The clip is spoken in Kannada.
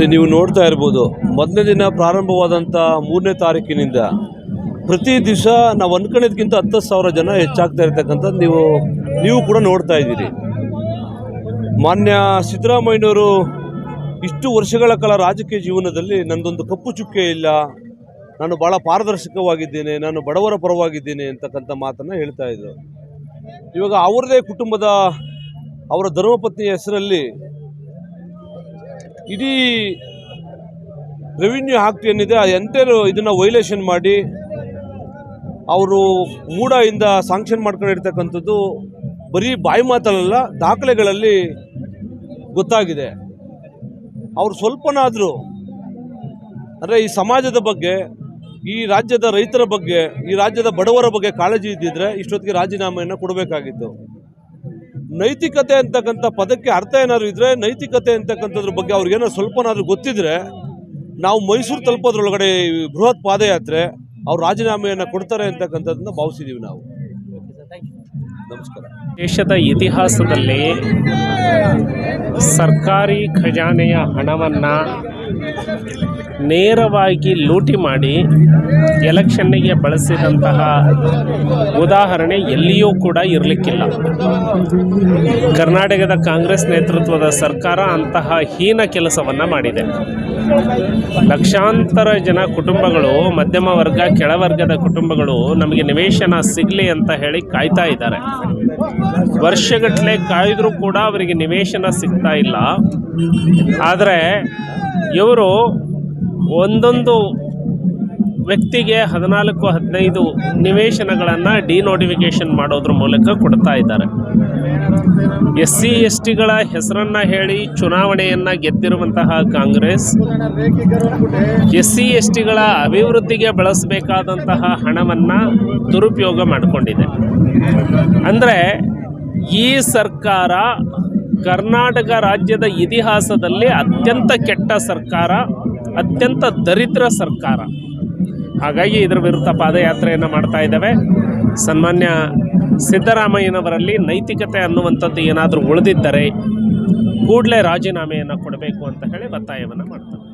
ಇಲ್ಲಿ ನೀವು ನೋಡ್ತಾ ಇರ್ಬೋದು. ಮೊದಲನೇ ದಿನ ಪ್ರಾರಂಭವಾದಂಥ ಮೂರನೇ ತಾರೀಕಿನಿಂದ ಪ್ರತಿ ದಿವಸ ನಾವು ಅನ್ಕೊಂಡಿದ್ಕಿಂತ ಹತ್ತು ಸಾವಿರ ಜನ ಹೆಚ್ಚಾಗ್ತಾ ಇರ್ತಕ್ಕಂಥದ್ದು ನೀವು ನೀವು ಕೂಡ ನೋಡ್ತಾ ಇದ್ದೀರಿ. ಮಾನ್ಯ ಸಿದ್ದರಾಮಯ್ಯನವರು ಇಷ್ಟು ವರ್ಷಗಳ ಕಾಲ ರಾಜಕೀಯ ಜೀವನದಲ್ಲಿ ನನ್ನದೊಂದು ಕಪ್ಪು ಚುಕ್ಕೆ ಇಲ್ಲ. ನಾನು ಭಾಳ ಪಾರದರ್ಶಕವಾಗಿದ್ದೇನೆ, ನಾನು ಬಡವರ ಪರವಾಗಿದ್ದೇನೆ ಅಂತಕ್ಕಂಥ ಮಾತನ್ನು ಹೇಳ್ತಾ ಇದ್ದರು ಇವಾಗ ಅವರದೇ ಕುಟುಂಬದ ಅವರ ಧರ್ಮಪತ್ನಿಯ ಹೆಸರಲ್ಲಿ ಇಡೀ ರೆವಿನ್ಯೂ ಆಕ್ಟ್ ಏನಿದೆ, ಆ ಎಂಟೇರು ಇದನ್ನು ವೈಲೇಷನ್ ಮಾಡಿ, ಅವರು ಮೂಡಯಿಂದ ಸಾಂಕ್ಷನ್ ಮಾಡ್ಕೊಂಡಿರ್ತಕ್ಕಂಥದ್ದು ಬರೀ ಬಾಯಿ ಮಾತಲ್ಲ ದಾಖಲೆಗಳಲ್ಲಿ ಗೊತ್ತಾಗಿದೆ. ಅವರು ಸ್ವಲ್ಪನಾದರೂ, ಅಂದರೆ ಈ ಸಮಾಜದ ಬಗ್ಗೆ, ಈ ರಾಜ್ಯದ ರೈತರ ಬಗ್ಗೆ, ಈ ರಾಜ್ಯದ ಬಡವರ ಬಗ್ಗೆ ಕಾಳಜಿ ಇದ್ದಿದ್ರೆ ಇಷ್ಟೊತ್ತಿಗೆ ರಾಜೀನಾಮೆಯನ್ನು ಕೊಡಬೇಕಾಗಿತ್ತು. ನೈತಿಕತೆ ಅಂತಕ್ಕಂಥ ಪದಕ್ಕೆ ಅರ್ಥ ಏನಾದ್ರು ಇದ್ರೆ ನೈತಿಕತೆ ಅಂತಕ್ಕಂಥದ್ರ ಬಗ್ಗೆ ಅವ್ರಿಗೇನೋ ಸ್ವಲ್ಪನಾದ್ರೂ ಗೊತ್ತಿದ್ರೆ ನಾವು ಮೈಸೂರು ತಲುಪೋದ್ರೊಳಗಡೆ ಬೃಹತ್ ಪಾದಯಾತ್ರೆ, ಅವ್ರು ರಾಜೀನಾಮೆಯನ್ನು ಕೊಡ್ತಾರೆ ಅಂತಕ್ಕಂಥದ್ದನ್ನ ಭಾವಿಸಿದ್ದೀವಿ ನಾವು. ನಮಸ್ಕಾರ. ದೇಶದ ಇತಿಹಾಸದಲ್ಲಿ ಸರ್ಕಾರಿ ಖಜಾನೆಯ ಹಣವನ್ನು ನೇರವಾಗಿ ಲೂಟಿ ಮಾಡಿ ಎಲೆಕ್ಷನ್ನಿಗೆ ಬಳಸಿದಂತಹ ಉದಾಹರಣೆ ಎಲ್ಲಿಯೂ ಕೂಡ ಇರಲಿಕ್ಕಿಲ್ಲ. ಕರ್ನಾಟಕದ ಕಾಂಗ್ರೆಸ್ ನೇತೃತ್ವದ ಸರ್ಕಾರ ಅಂತಹ ಹೀನ ಕೆಲಸವನ್ನು ಮಾಡಿದೆ. ಲಕ್ಷಾಂತರ ಜನ ಕುಟುಂಬಗಳು, ಮಧ್ಯಮ ವರ್ಗ ಕೆಳವರ್ಗದ ಕುಟುಂಬಗಳು ನಮಗೆ ನಿವೇಶನ ಸಿಗಲಿ ಅಂತ ಹೇಳಿ ಕಾಯ್ತಾ ಇದ್ದಾರೆ. ವರ್ಷಗಟ್ಟಲೆ ಕಾಯ್ದರೂ ಕೂಡ ಅವರಿಗೆ ನಿವೇಶನ ಸಿಗ್ತಾ ಇಲ್ಲ. ಆದರೆ ಇವರು ಒಂದೊಂದು ವ್ಯಕ್ತಿಗೆ ಹದಿನಾಲ್ಕು, ಹದಿನೈದು ನಿವೇಶನಗಳನ್ನು ಡಿನೋಟಿಫಿಕೇಷನ್ ಮಾಡೋದ್ರ ಮೂಲಕ ಕೊಡ್ತಾ ಇದ್ದಾರೆ. ಎಸ್ ಸಿ ಎಸ್ ಟಿಗಳ ಹೆಸರನ್ನು ಹೇಳಿ ಚುನಾವಣೆಯನ್ನು ಗೆದ್ದಿರುವಂತಹ ಕಾಂಗ್ರೆಸ್ ಎಸ್ ಸಿ ಎಸ್ ಟಿಗಳ ಅಭಿವೃದ್ಧಿಗೆ ಬಳಸಬೇಕಾದಂತಹ ಹಣವನ್ನು ದುರುಪಯೋಗ ಮಾಡಿಕೊಂಡಿದೆ. ಅಂದರೆ ಈ ಸರ್ಕಾರ ಕರ್ನಾಟಕ ರಾಜ್ಯದ ಇತಿಹಾಸದಲ್ಲಿ ಅತ್ಯಂತ ಕೆಟ್ಟ ಸರ್ಕಾರ, ಅತ್ಯಂತ ದರಿದ್ರ ಸರ್ಕಾರ. ಹಾಗಾಗಿ ಇದರ ವಿರುದ್ಧ ಪಾದಯಾತ್ರೆಯನ್ನು ಮಾಡ್ತಾ ಇದ್ದಾವೆ. ಸನ್ಮಾನ್ಯ ಸಿದ್ದರಾಮಯ್ಯನವರಲ್ಲಿ ನೈತಿಕತೆ ಅನ್ನುವಂಥದ್ದು ಏನಾದರೂ ಉಳಿದಿದ್ದರೆ ಕೂಡಲೇ ರಾಜೀನಾಮೆಯನ್ನು ಕೊಡಬೇಕು ಅಂತ ಹೇಳಿ ಒತ್ತಾಯವನ್ನು ಮಾಡ್ತಾರೆ